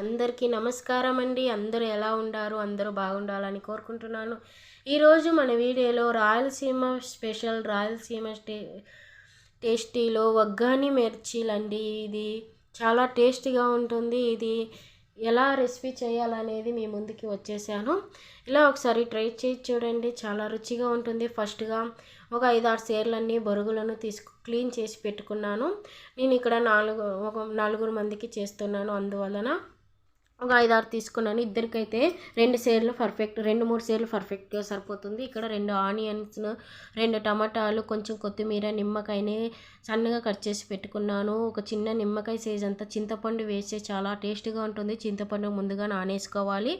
అందరికీ నమస్కారం అండి. అందరూ ఎలా ఉండారు? అందరూ బాగుండాలని కోరుకుంటున్నాను. ఈరోజు మన వీడియోలో రాయలసీమ స్పెషల్ రాయలసీమ స్టే టేస్టీలో వగ్గాని మిర్చీలండి ఇది చాలా టేస్టీగా ఉంటుంది. ఇది ఎలా రెసిపీ చేయాలనేది మీ ముందుకి వచ్చేసాను. ఇలా ఒకసారి ట్రై చేసి చూడండి. చాలా రుచిగా ఉంటుంది. ఫస్ట్గా ఒక ఐదు ఆరు సేర్లన్నీ బొరుగులను తీసుకు క్లీన్ చేసి పెట్టుకున్నాను. నేను ఇక్కడ నాలుగు ఒక నలుగురు మందికి చేస్తున్నాను. అందువలన ఒక ఐదారు తీసుకున్నాను. ఇద్దరికైతే రెండు సేర్లు పర్ఫెక్ట్ రెండు మూడు సేర్లు పర్ఫెక్ట్గా సరిపోతుంది. ఇక్కడ రెండు ఆనియన్స్ రెండు టమాటాలు కొంచెం కొత్తిమీర నిమ్మకాయని సన్నగా కట్ చేసి పెట్టుకున్నాను. ఒక చిన్న నిమ్మకాయ సైజ్ అంతా చింతపండు వేస్తే చాలా టేస్ట్గా ఉంటుంది. చింతపండు ముందుగా నానేసుకోవాలి.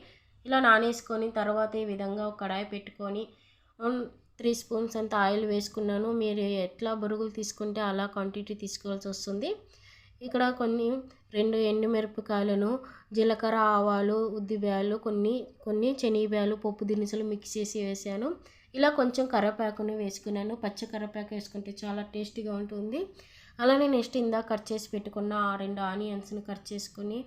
ఇలా నానేసుకొని తర్వాత ఈ విధంగా ఒక కడాయి పెట్టుకొని త్రీ స్పూన్స్ అంత ఆయిల్ వేసుకున్నాను. మీరు ఎట్లా బొరుగులు తీసుకుంటే అలా క్వాంటిటీ తీసుకోవాల్సి వస్తుంది. ఇక్కడ కొన్ని రెండు ఎండుమిరపకాయలను జీలకర్ర ఆవాలు ఉద్దిబ్యాలు కొన్ని కొన్ని శనగబ్యాలు పప్పు దినుసులు మిక్స్ చేసి వేసాను. ఇలా కొంచెం కరివేపాకుని వేసుకున్నాను. పచ్చ కరివేపాకు వేసుకుంటే చాలా టేస్టీగా ఉంటుంది. అలానే నెక్స్ట్ ఇందాక కట్ చేసి పెట్టుకున్న ఆ రెండు ఆనియన్స్ని కట్ చేసుకొని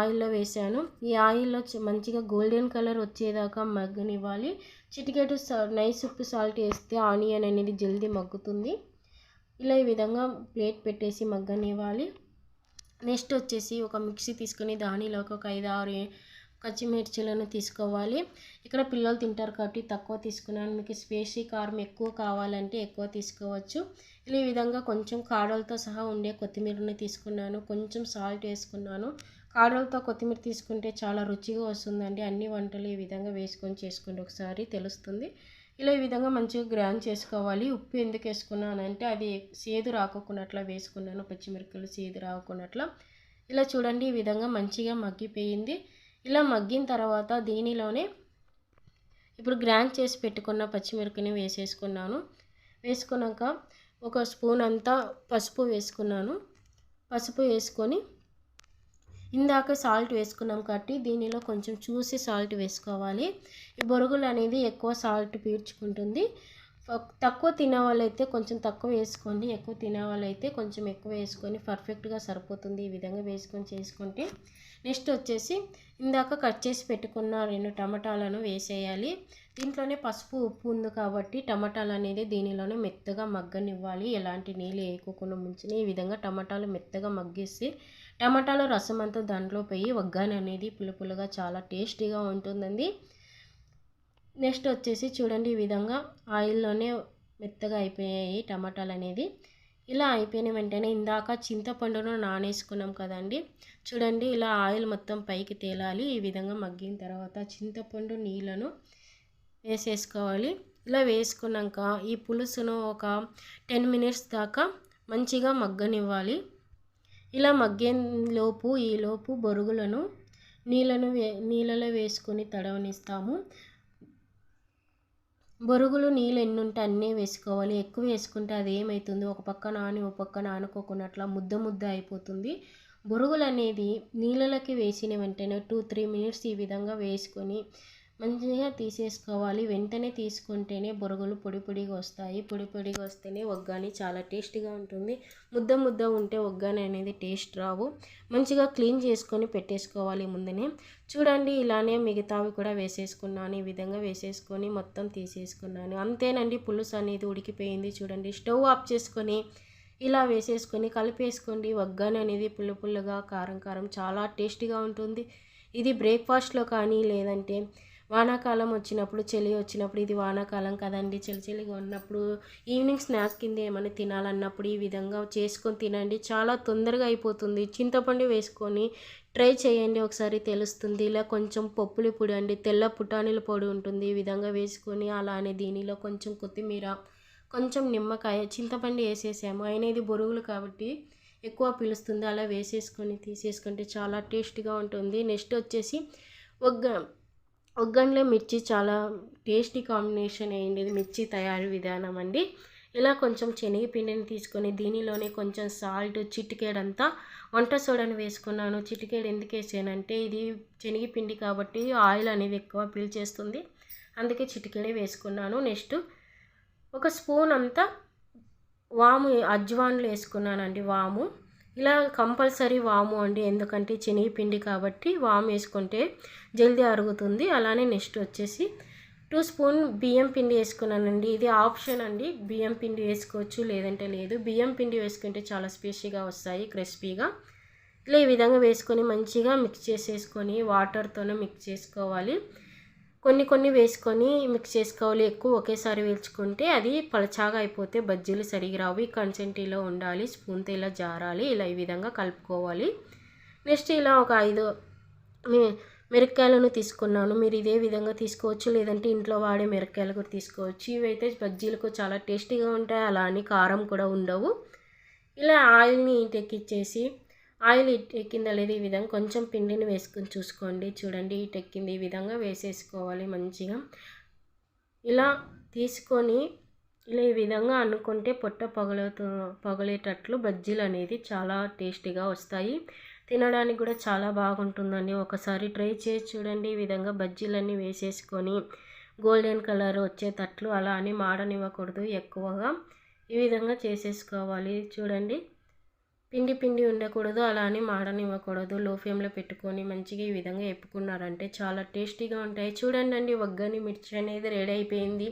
ఆయిల్లో వేసాను. ఈ ఆయిల్లో మంచిగా గోల్డెన్ కలర్ వచ్చేదాకా మగ్గనివ్వాలి. చిటికెటు నైస్ ఉప్పు సాల్ట్ వేస్తే ఆనియన్ అనేది జల్దీ మగ్గుతుంది. ఇలా ఈ విధంగా ప్లేట్ పెట్టేసి మగ్గనివ్వాలి. నెక్స్ట్ వచ్చేసి ఒక మిక్సీ తీసుకుని దానిలోకి ఒక ఐదు ఆరు పచ్చిమిర్చిలను తీసుకోవాలి. ఇక్కడ పిల్లలు తింటారు కాబట్టి తక్కువ తీసుకున్నాను. మీకు స్పేసీ కారం ఎక్కువ కావాలంటే ఎక్కువ తీసుకోవచ్చు. ఇలా ఈ విధంగా కొంచెం కాడలతో సహా ఉండే కొత్తిమీరని తీసుకున్నాను. కొంచెం సాల్ట్ వేసుకున్నాను. కాడలతో కొత్తిమీర తీసుకుంటే చాలా రుచిగా వస్తుందండి. అన్ని వంటలు ఈ విధంగా వేసుకొని చేసుకోండి. ఒకసారి తెలుస్తుంది. ఇలా ఈ విధంగా మంచిగా గ్రైండ్ చేసుకోవాలి. ఉప్పు ఎందుకు వేసుకున్నానంటే అది సేదు రాకోకున్నట్లా వేసుకున్నాను. పచ్చిమిరపకాయలు సేదు రాకున్నట్లా ఇలా చూడండి ఈ విధంగా మంచిగా మగ్గిపోయింది. ఇలా మగ్గిన తర్వాత దీనిలోనే ఇప్పుడు గ్రైండ్ చేసి పెట్టుకున్న పచ్చిమిరపకాయని వేసేసుకున్నాను. వేసుకున్నాక ఒక స్పూన్ అంతా పసుపు వేసుకున్నాను. పసుపు వేసుకొని ఇందాక సాల్ట్ వేసుకున్నాం కాబట్టి దీనిలో కొంచెం చూసి సాల్ట్ వేసుకోవాలి. ఈ బొరుగులు అనేది ఎక్కువ సాల్ట్ పీల్చుకుంటుంది. తక్కువ తినేవాళ్ళైతే కొంచెం తక్కువ వేసుకొని ఎక్కువ తినేవాళ్ళైతే కొంచెం ఎక్కువ వేసుకొని పర్ఫెక్ట్గా సరిపోతుంది ఈ విధంగా వేసుకొని చేసుకుంటే. నెక్స్ట్ వచ్చేసి ఇందాక కట్ చేసి పెట్టుకున్న రెండు టమాటాలను వేసేయాలి. దీంట్లోనే పసుపు ఉప్పు ఉంది కాబట్టి టమాటాలు అనేది దీనిలోనే మెత్తగా మగ్గనివ్వాలి. ఎలాంటి నీళ్ళు వేయకోకుండా ముంచిన ఈ విధంగా టమాటాలు మెత్తగా మగ్గేసి టమాటాలు రసం అంతా దాంట్లో పోయి వగ్గాని అనేది పులుపులుగా చాలా టేస్టీగా ఉంటుందండి. నెక్స్ట్ వచ్చేసి చూడండి ఈ విధంగా ఆయిల్లోనే మెత్తగా అయిపోయాయి టమాటాలు అనేది. ఇలా అయిపోయిన వెంటనే ఇందాక చింతపండును నానేసుకున్నాం కదండి. చూడండి ఇలా ఆయిల్ మొత్తం పైకి తేలాలి. ఈ విధంగా మగ్గిన తర్వాత చింతపండు నీళ్ళను వేసేసుకోవాలి. ఇలా వేసుకున్నాక ఈ పులుసును ఒక టెన్ మినిట్స్ దాకా మంచిగా మగ్గనివ్వాలి. ఇలా మగ్గేలోపు ఈలోపు బొరుగులను నీళ్ళను వే నీళ్ళలో వేసుకొని తడవనిస్తాము. బొరుగులు నీళ్ళు ఎన్ని ఉంటే అన్నీ వేసుకోవాలి. ఎక్కువ వేసుకుంటే అది ఏమవుతుంది ఒక పక్క నాని ఒక పక్క నానుకోకున్నట్ల ముద్ద ముద్ద అయిపోతుంది. బొరుగులు అనేది నీళ్ళలోకి వేసిన వెంటనే టూ త్రీ మినిట్స్ ఈ విధంగా వేసుకొని మంచిగా తీసేసుకోవాలి. వెంటనే తీసుకుంటేనే బొరుగులు పొడి పొడిగా వస్తాయి. పొడి పొడిగా వస్తేనే ఒగ్గాని చాలా టేస్టీగా ఉంటుంది. ముద్ద ముద్ద ఉంటే ఒగ్గాని అనేది టేస్ట్ రావు. మంచిగా క్లీన్ చేసుకొని పెట్టేసుకోవాలి ముందునే. చూడండి ఇలానే మిగతావి కూడా వేసేసుకున్నాను. ఈ విధంగా వేసేసుకొని మొత్తం తీసేసుకున్నాను. అంతేనండి పులుసు అనేది ఉడికిపోయింది చూడండి. స్టవ్ ఆఫ్ చేసుకొని ఇలా వేసేసుకొని కలిపేసుకోండి. వగ్గాని అనేది పుల్ల పుల్లగా కారం కారం చాలా టేస్టీగా ఉంటుంది. ఇది బ్రేక్ఫాస్ట్లో కానీ లేదంటే వానాకాలం వచ్చినప్పుడు చలి వచ్చినప్పుడు ఇది వానాకాలం కదండి చలి చలిగా ఉన్నప్పుడు ఈవినింగ్ స్నాక్ కింద ఏమైనా తినాలన్నప్పుడు ఈ విధంగా చేసుకొని తినండి. చాలా తొందరగా అయిపోతుంది. చింతపండు వేసుకొని ట్రై చేయండి. ఒకసారి తెలుస్తుంది. ఇలా కొంచెం పప్పులు పొడి అండి తెల్ల పుటానీల పొడి ఉంటుంది. ఈ విధంగా వేసుకొని అలానే దీనిలో కొంచెం కొత్తిమీర కొంచెం నిమ్మకాయ చింతపండు వేసేసాము. అయినది బొరుగులు కాబట్టి ఎక్కువ పిలుస్తుంది. అలా వేసేసుకొని తీసేసుకుంటే చాలా టేస్ట్గా ఉంటుంది. నెక్స్ట్ వచ్చేసి ఒగ్గ ఒగ్గండ్లో మిర్చి చాలా టేస్టీ కాంబినేషన్ అయింది మిర్చి తయారు విధానం అండి. ఇలా కొంచెం శనగపిండిని తీసుకొని దీనిలోనే కొంచెం సాల్ట్ చిటికేడంతా వంట సోడాని వేసుకున్నాను. చిటికేడు ఎందుకు వేసానంటే ఇది శనగపిండి కాబట్టి ఆయిల్ అనేది ఎక్కువ పీల్చేస్తుంది అందుకే చిటికేడే వేసుకున్నాను. నెక్స్ట్ ఒక స్పూన్ అంతా వాము అజ్వాన్లు వేసుకున్నానండి వాము. ఇలా కంపల్సరీ వాము అండి. ఎందుకంటే శనగపిండి కాబట్టి వాము వేసుకుంటే జల్దీ అరుగుతుంది. అలానే నెక్స్ట్ వచ్చేసి టూ స్పూన్ బియ్యం పిండి వేసుకున్నానండి. ఇది ఆప్షన్ అండి. బియ్యం పిండి వేసుకోవచ్చు లేదంటే లేదు. బియ్యం పిండి వేసుకుంటే చాలా స్పేసీగా వస్తాయి క్రిస్పీగా. ఇలా ఈ విధంగా వేసుకొని మంచిగా మిక్స్ చేసేసుకొని వాటర్తోనే మిక్స్ చేసుకోవాలి. కొన్ని కొన్ని వేసుకొని మిక్స్ చేసుకోవాలి. ఎక్కువ ఒకేసారి వేల్చుకుంటే అది పలచాగా అయిపోతే బజ్జీలు సరిగి రావు. ఈ కన్సెంటీలో ఉండాలి స్పూన్తో ఇలా జారాలి ఇలా ఈ విధంగా కలుపుకోవాలి. నెక్స్ట్ ఇలా ఒక ఐదు మిరపకాయలను తీసుకున్నాను. మీరు ఇదే విధంగా తీసుకోవచ్చు. లేదంటే ఇంట్లో వాడే మిరక్కాయలు కూడా తీసుకోవచ్చు. ఇవైతే బజ్జీలకు చాలా టేస్టీగా ఉంటాయి. అలా అని కారం కూడా ఉండవు. ఇలా ఆయిల్ని ఇంటెక్కిచ్చేసి ఆయిల్ ఎక్కిందా లేదు ఈ విధంగా. కొంచెం పిండిని వేసుకొని చూసుకోండి. చూడండి ఇటు ఎక్కింది ఈ విధంగా వేసేసుకోవాలి మంచిగా. ఇలా తీసుకొని ఇలా ఈ విధంగా అనుకుంటే పొట్ట పగలతో పగలేటట్లు బజ్జీలు అనేది చాలా టేస్టీగా వస్తాయి. తినడానికి కూడా చాలా బాగుంటుందండి. ఒకసారి ట్రై చేసి చూడండి ఈ విధంగా బజ్జీలన్నీ వేసేసుకొని గోల్డెన్ కలర్ వచ్చేటట్లు అలా అని మాడనివ్వకూడదు ఎక్కువగా. ఈ విధంగా చేసేసుకోవాలి. చూడండి. పిండి పిండి ఉండకూడదు అలా అని మాడనివ్వకూడదు. లో ఫ్లేమ్లో పెట్టుకొని మంచిగా ఈ విధంగా ఎప్పుకున్నారంటే చాలా టేస్టీగా ఉంటాయి. చూడండి అండి వగ్గని మిర్చి అనేది రెడీ అయిపోయింది.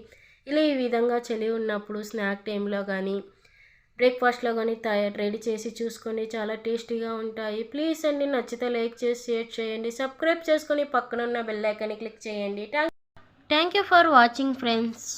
ఇలా ఈ విధంగా చలి ఉన్నప్పుడు స్నాక్ టైంలో కానీ బ్రేక్ఫాస్ట్లో కానీ తయారు రెడీ చేసి చూసుకొని చాలా టేస్టీగా ఉంటాయి. ప్లీజ్ అండి నచ్చితే లైక్ చేసి షేర్ చేయండి. సబ్స్క్రైబ్ చేసుకొని పక్కన ఉన్న బెల్ క్లిక్ చేయండి. Thank you for watching friends.